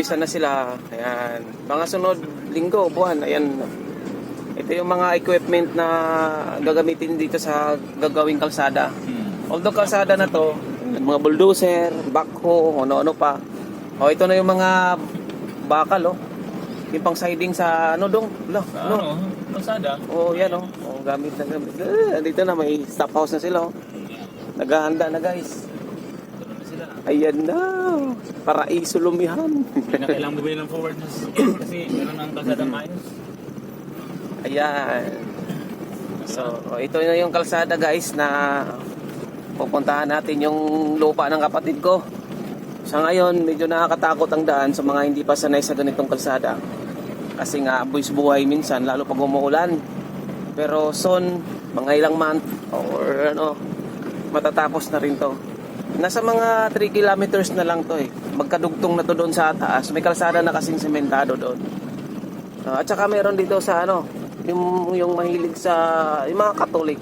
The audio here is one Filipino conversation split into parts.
nag-uumpisa na sila. Ayan. Mga sunod linggo, buwan, ayan. Ito yung mga equipment na gagamitin dito sa gagawing kalsada. Hmm. Although kalsada na to, mga bulldozer, backhoe, ano-ano pa. O ito na yung mga bakal, oh. Yung pang siding sa ano dong? Lo, Sa no. ano, kalsada. Oh, yan oh. Oh, gamit na gamit. Eh, dito na may stop house na sila oh. Naghahanda na guys. Ayan na. Paraiso lumihan. Kailangan bumili ng forward na kasi meron ng kalsada maayos. Ayan. So, ito na yung kalsada guys na pupuntahan natin yung lupa ng kapatid ko. Sa ngayon, medyo nakakatakot ang daan sa mga hindi pa sanay sa ganitong kalsada. Kasi nga, buwis buhay minsan, lalo pag umuulan. Pero soon, mga ilang month or ano, matatapos na rin to. Nasa mga 3 kilometers na lang to eh. Magkadugtong na to doon sa taas. May kalsada na kasing sementado doon. Ah, at saka meron dito sa ano, yung, yung mahilig sa, yung mga katolik.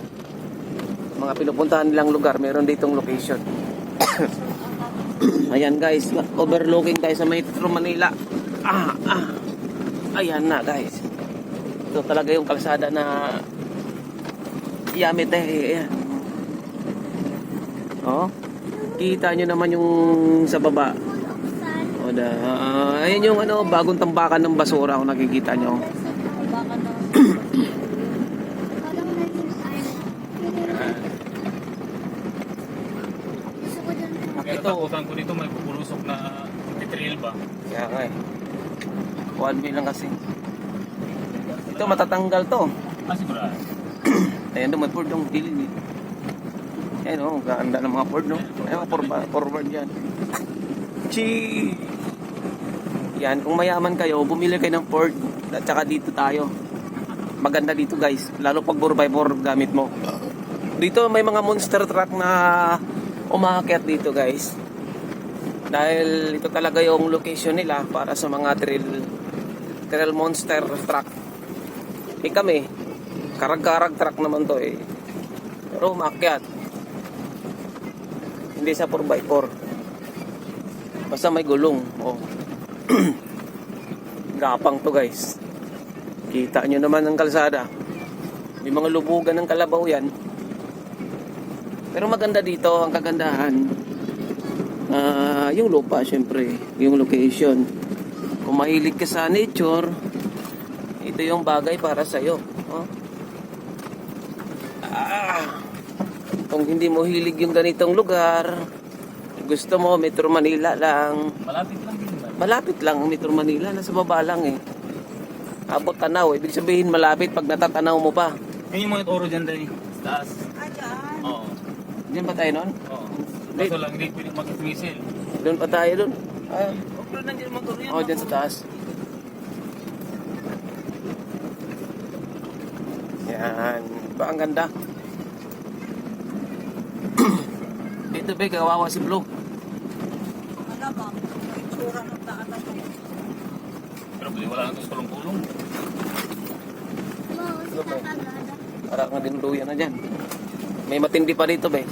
Mga pinupuntahan nilang lugar, meron ditong location. Ayan guys, overlooking tayo sa Metro Manila. Ah, ah. Ayan na guys. Ito talaga yung kalsada na Yamit eh. Ayan. Oh. Kita nyo naman yung sa baba. O da, ah, ayan yung ano, bagong tambakan ng basura kung nakikita nyo. Ito. takutan ko dito may pupulusok na titrail ba? Kaya nga eh. One way lang kasi. Ito matatanggal to. Ah, sigurado. Ayan doon, may Ford dong dilid eh. Ayan o, oh, ganda ng mga Ford no. Ayan, forward, forward yan. Chi! Yan, kung mayaman kayo, bumili kayo ng Ford. At saka dito tayo. Maganda dito guys. Lalo pag 4x4 gamit mo. Dito may mga monster truck na umakyat dito guys. Dahil ito talaga yung location nila para sa mga trail trail monster truck. Eh kami, karag-karag truck naman to eh. Pero umakyat. Hindi sa 4x4. Basta may gulong. Oh. Gapang to guys. Kita nyo naman ang kalsada. May mga lubugan ng kalabaw yan. Pero maganda dito, ang kagandahan, ah, yung lupa syempre, yung location. Kung mahilig ka sa nature, ito yung bagay para sa'yo. Oh. Ah, kung hindi mo hilig yung ganitong lugar, gusto mo Metro Manila lang, Malapit lang din ba? malapit lang ang Metro Manila, nasa baba lang eh. Abot tanaw, ibig sabihin malapit pag natatanaw mo pa. Yun yung mga oro dyan dahil sa taas. Oo. Diyan ba tayo nun? Oo. Kaso lang hindi pwedeng mag-misil. Doon pa tayo doon. Ah, na nandiyan motor yan. oh, dyan sa taas. Yan. Ba ang ganda? Dito ba kawawa si Blue? Pero pwede wala na ito sa kulong-kulong. Para nga dinuluyan na dyan. May matindi pa dito, be.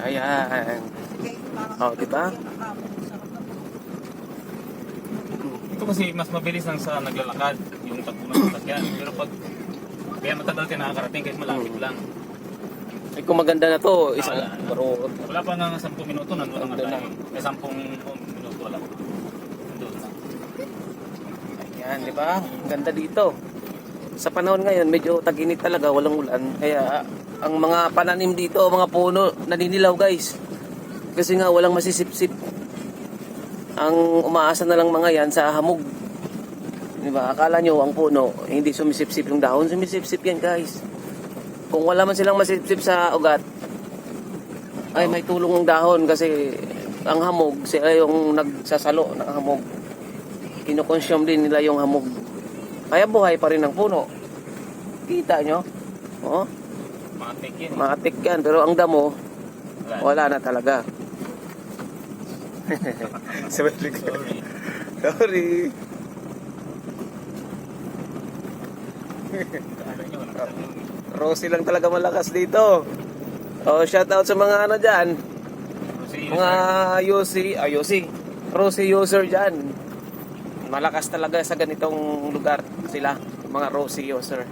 Ayan. Oh, di ba? Ito kasi mas mabilis lang sa naglalakad yung takbo ng sasakyan. Pero pag kaya matagal ka nakakarating kahit malapit Hmm. lang. Eh, kung maganda na to, isang Ah, pero Wala pa nga 10 minuto, nandun na nga Nandun na. tayo. May 10 minuto wala. Nandun na. Ayan, di ba? Ang ganda dito. Sa panahon ngayon, medyo taginit talaga, walang ulan. Kaya ang mga pananim dito, mga puno, naninilaw guys. Kasi nga walang masisipsip. Ang umaasa na lang mga yan sa hamog. Di ba? Akala nyo ang puno, hindi sumisipsip yung dahon, sumisipsip yan guys. Kung wala man silang masipsip sa ugat, ay may tulong ang dahon kasi ang hamog, sila yung nagsasalo ng hamog kinukonsume din nila yung hamog. Kaya buhay pa rin ang puno. Kita nyo? Oh, Mga tikin. matik yan. Pero ang damo, Wala. wala na talaga. Sorry. Sorry. Sorry. Kala nyo, wala. Rosie lang talaga malakas dito. Oh, shout out sa mga ano. Kasi Mga UC, ah, UC. Rosy user dyan. Malakas talaga sa ganitong lugar sila. Mga Rosy user.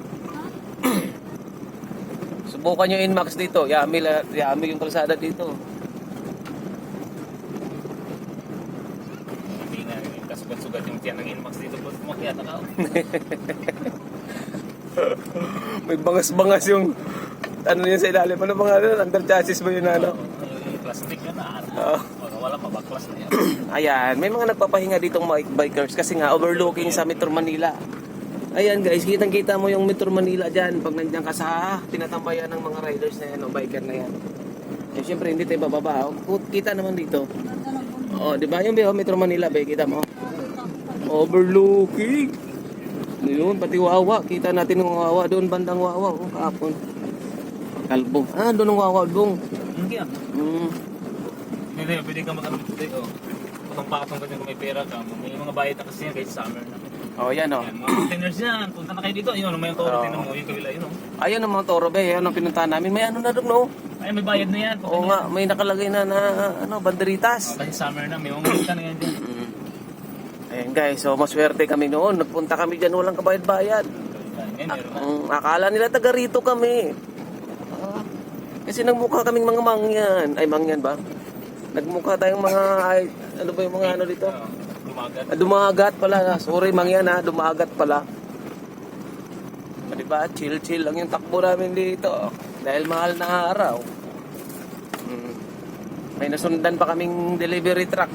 Subukan nyo Inmax dito. Yami, yami yung kalsada dito. hindi na kasugat-sugat yung tiyan ng Inmax dito. Pag kumakyat ako. May bangas-bangas yung ano yun sa ilalim. Ano mga ano? Under chassis ba yun ano? Plastic yun na. Oo. Wala, wala mabaklas na yan. Ayan, may mga nagpapahinga ditong mga bikers kasi nga overlooking sa Metro Manila. Ayan guys, kitang-kita mo yung Metro Manila dyan pag nandiyan ka sa tinatambayan ng mga riders na yan o biker na yan. Eh syempre hindi tayo bababa. O, Kita naman dito. Oh, di ba yung oh, Metro Manila, be, kita mo. Overlooking. Ano Yun, pati Wawa. Kita natin yung Wawa doon, bandang Wawa. Oh, kahapon. Kalbo. Ah, doon ang Wawa, dong. Hindi yan. Hmm. Hindi, pwede ka mag-ano dito. Patong-patong ka kung may pera ka. May mga bayad na kasi yan kahit summer na. Oh, yan oh. Yan, mga containers yan. Punta na kayo dito. Yun, may toro Oo. din mo. Yung kabila yun. oh. Ayun ang mga toro, be. Ayun ang pinuntahan namin. May ano na doon, no? Ay, may bayad na yan. Oo nga, may nakalagay na na ano, Oh, banderitas. kasi summer na. May mga na yan dyan. Ayan guys, so maswerte kami noon. Nagpunta kami dyan, walang kabayad-bayad. Na. Ang akala nila taga rito kami. Ah, kasi nagmukha kaming mga mangyan. Ay, mangyan ba? Nagmukha tayong mga, ay, ano ba yung mga ano dito? Oo, Lumagat. Ah, dumagat pala. Sorry, mangyan ha. Dumagat pala. Ah, Diba? Chill-chill lang yung takbo namin dito. Dahil mahal na araw. Mm. May nasundan pa kaming delivery truck.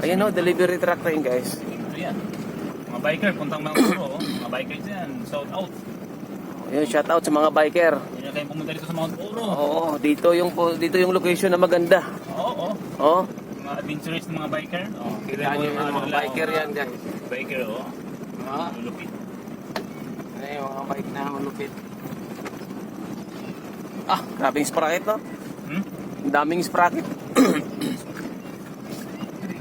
Ayan o, delivery truck rin guys. Yan. Mga biker, puntang mga puro. oh. Mga biker dyan. Shout out. Ayun, shout out sa mga biker. Hindi na kayong pumunta dito sa Mount Oro. Oo, dito yung dito yung location na maganda. Oo, oo. Oh, Mga adventurous ng mga biker. Oh, kita niyo yung mga biker yan guys. Biker, oo. Ah, Lulupit. Ay, yung mga bike na malupit. Ah, grabing sprocket no? Hmm? Ang daming sprocket.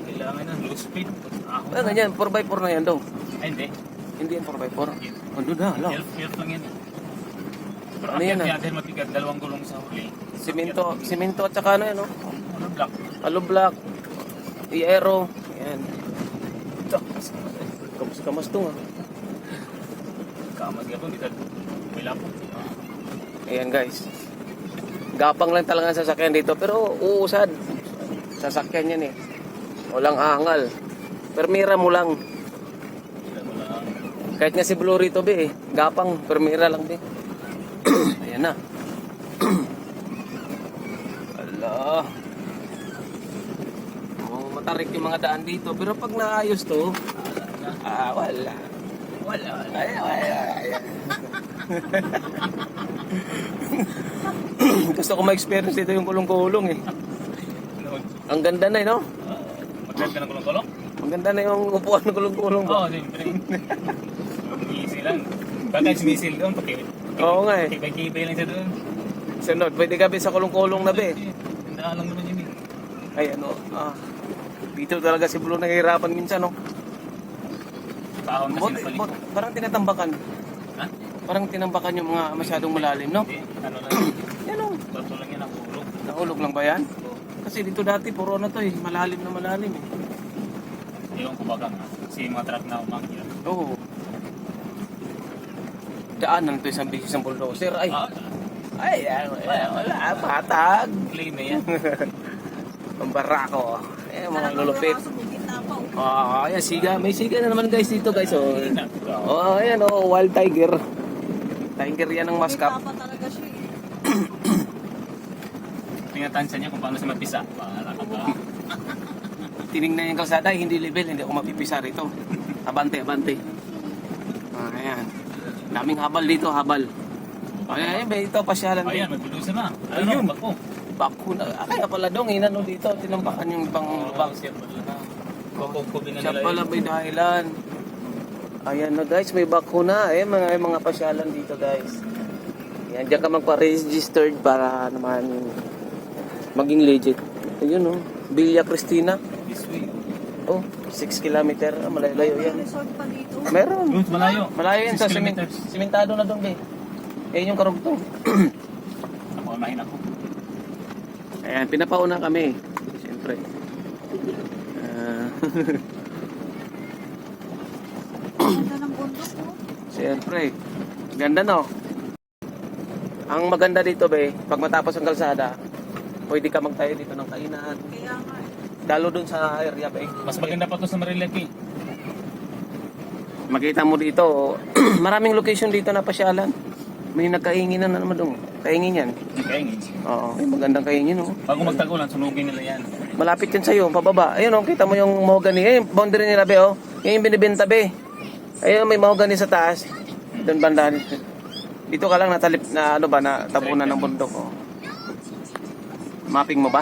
Kailangan ng low speed. Ah, ganyan, 4x4 na yan daw. Ay, hindi. Hindi yan 4x4. Ano na, ala. Help lang yan. Pero Ano yan, yan, ah? dahil mabigat, dalawang gulong sa huli. Simento, simento at saka ano yan, no? Ano block? Alo block, i-aero, yan. Kamas kamas to nga. Kamag yan po, dito. May lapot. Ayan guys. Gapang lang talaga ang sasakyan dito pero uusad. Sasakyan yan eh. Walang angal. Permira mo lang. Wala. Kahit nga si Blue rito be eh. Gapang, permira lang be. Ayan na. Ala. Oh, matarik yung mga daan dito. Pero pag naayos to, ah, wala. Wala. Ay, ay, ay. Gusto ko ma-experience dito yung kulong-kulong eh. Ang ganda na eh, no? Mag-drive ka ng kulong-kulong? Ang ganda na yung upuan ng kulong-kulong. Oo, siyempre. Easy lang. Baka sinisil doon, pati. Oo nga eh. Kibay-kibay lang siya doon. Sunod, pwede ka sa kulong-kulong na be. Tandaan lang naman yun eh. Ay, ano, ah. Dito talaga si Blue nahihirapan minsan, no? Pahon kasi Bot, bot, parang tinatambakan. Ha? Parang tinambakan yung mga masyadong malalim, no? Hindi. Ano lang. Yan, oh. Bato lang yan ang ulog. Nahulog lang ba yan? Kasi dito dati, puro na to eh. Malalim na malalim eh. Ewan ko baga nga. Kasi yung mga truck na umakyat. Oo. Daanan to isang bisis ng bulldozer. Ay, Ah, ay, ay, wala, wala, patag. claim na yan. Ang barako. Eh, mga lulupit. Ah, ayan, siga. May siga na naman guys dito guys. Oh, oh ayan, oh, wild tiger. Tiger yan ng maskap. talaga siya eh. Niya kung paano siya mapisa. Para ka ba? Tinignan yung kalsada, hindi level, hindi ako mapipisa rito. Abante, abante. Ah, ayan. Daming habal dito, habal. Ayan, ayan, ito, pasyalan Ayan, din. magbudusa na. Ayun. Ayun. Bako. Bako na. Ah, kaya pala dong, inano dito, tinampakan yung ibang Bako bak. siya pala may dahilan. Ayan na guys, may bako na. Eh, mga, mga pasyalan dito guys. Yan, dyan ka magpa-registered para naman maging legit. Ayun oh, Villa Cristina. Oh, 6 kilometer. Ah, malayo yan. Resort pa dito. Meron. Doon, malayo. Malayo yan sa Six simen- simentado na doon, be. Yan yung karugtong. Ako, mahin ako. Ayan, pinapauna kami. Siyempre. Ah, Ganda ng bundok po. Siyempre. Ganda no? Ang maganda dito be, pag matapos ang kalsada, pwede ka magtayo dito ng kainan. Kaya nga eh. Lalo dun sa area be. Mas maganda pa to sa Marilaki. Makita mo dito, maraming location dito na pasyalan. May nagkainginan na naman doon. Kaingin yan. Hindi kaingin. Oo, may magandang kaingin oh. Bago magtagulan, sunugin nila yan. Malapit yan sa'yo, pababa. Ayun oh, kita mo yung mahogany. Ayun, boundary nila be oh. Yan yung binibenta be. Ayun, may mahogany sa taas. Doon banda. Dito ka lang natalip na ano ba, na tabunan ng bundok oh. Mapping mo ba?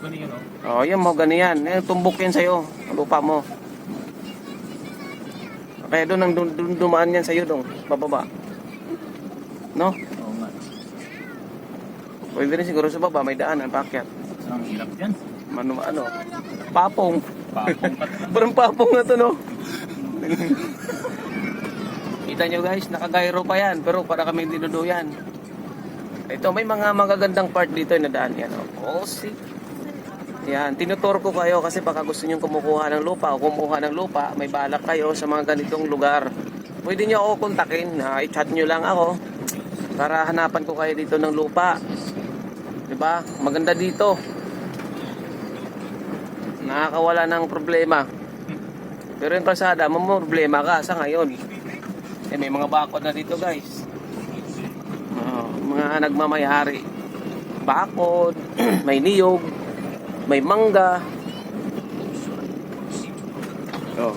Ganun yun, oh. Oh, yung mahogany yan. Ayun, tumbok yan sa'yo. Lupa mo. Kaya doon ang dun, dun, dumaan yan sa'yo doon, bababa. No? Oo nga. Pwede rin siguro sa baba, may daan, ang pakyat. Ang hirap yan. Mano, ano, papong. Papong Parang papong na to, no? Kita nyo guys, nakagairo pa yan, pero para kami dinuduyan. Ito, may mga magagandang part dito na daan yan. Oh, oh see. Yan, tinuturo ko kayo kasi baka gusto nyo kumukuha ng lupa o kumuha ng lupa, may balak kayo sa mga ganitong lugar. Pwede nyo ako kontakin, na i-chat nyo lang ako para hanapan ko kayo dito ng lupa. 'Di ba? Maganda dito. Nakakawala ng problema. Pero yung kalsada, problema ka sa ngayon. Eh, may mga bakod na dito, guys. Oo, mga nagmamayari. Bakod, may niyog, may mangga. Oh.